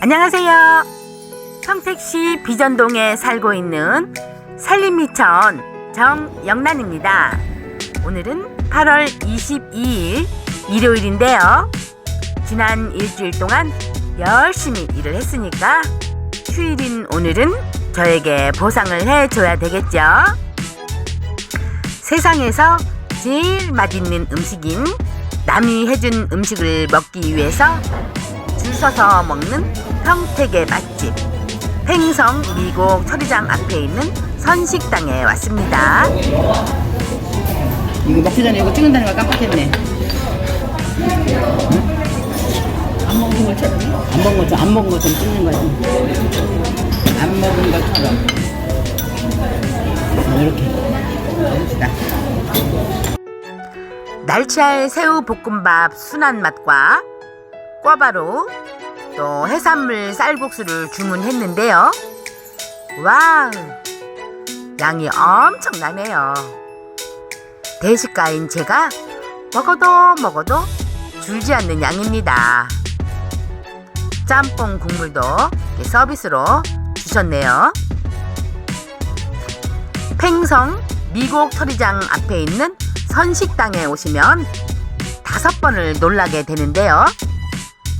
안녕하세요. 평택시 비전동에 살고 있는 살림미천 정영란입니다. 오늘은 8월 22일 일요일인데요. 지난 일주일 동안 열심히 일을 했으니까 휴일인 오늘은 저에게 보상을 해줘야 되겠죠. 세상에서 제일 맛있는 음식인 남이 해준 음식을 먹기 위해서 줄 서서 먹는 평택의 맛집 횡성 미곡 철이장 앞에 있는 선식당에 왔습니다. 이거 먹기 전에 이거 찍는다는 걸 깜빡했네. 안 먹은 것처럼? 안 먹은 것처럼, 안 먹은 것처럼 찍는 거지. 안 먹은 것처럼. 자, 이렇게. 해봅시다. 날치알 새우 볶음밥 순한 맛과 꿔바로 또 해산물 쌀국수를 주문했는데요. 와우! 양이 엄청나네요. 대식가인 제가 먹어도 먹어도 줄지 않는 양입니다. 짬뽕 국물도 서비스로 주셨네요. 팽성 미곡 철이장 앞에 있는 선식당에 오시면 다섯 번을 놀라게 되는데요.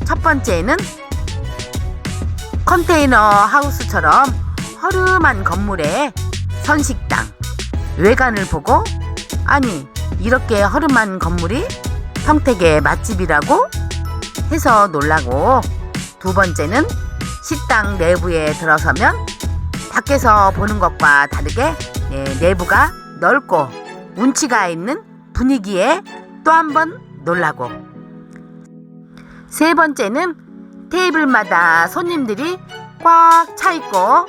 첫 번째는 컨테이너 하우스처럼 허름한 건물에 선식당 외관을 보고 아니 이렇게 허름한 건물이 평택의 맛집이라고 해서 놀라고. 두 번째는 식당 내부에 들어서면 밖에서 보는 것과 다르게 네, 내부가 넓고 운치가 있는 분위기에 또 한 번 놀라고 세 번째는 테이블마다 손님들이 꽉 차 있고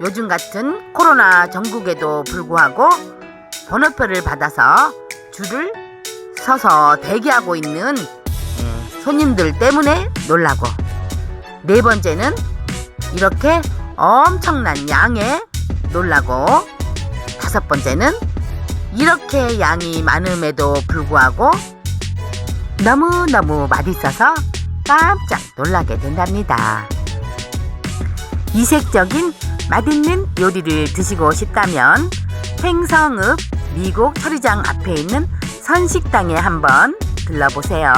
요즘 같은 코로나 전국에도 불구하고 번호표를 받아서 줄을 서서 대기하고 있는 예, 손님들 때문에 놀라고. 네 번째는 이렇게 엄청난 양에 놀라고. 다섯 번째는 이렇게 양이 많음에도 불구하고 너무너무 맛있어서 깜짝 놀라게 된답니다. 이색적인 맛있는 요리를 드시고 싶다면 횡성읍 미곡 철이장 앞에 있는 선식당에 한번 들러보세요.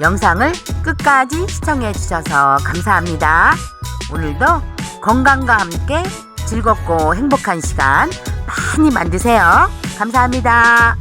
영상을 끝까지 시청해 주셔서 감사합니다. 오늘도 건강과 함께 즐겁고 행복한 시간 많이 만드세요. 감사합니다.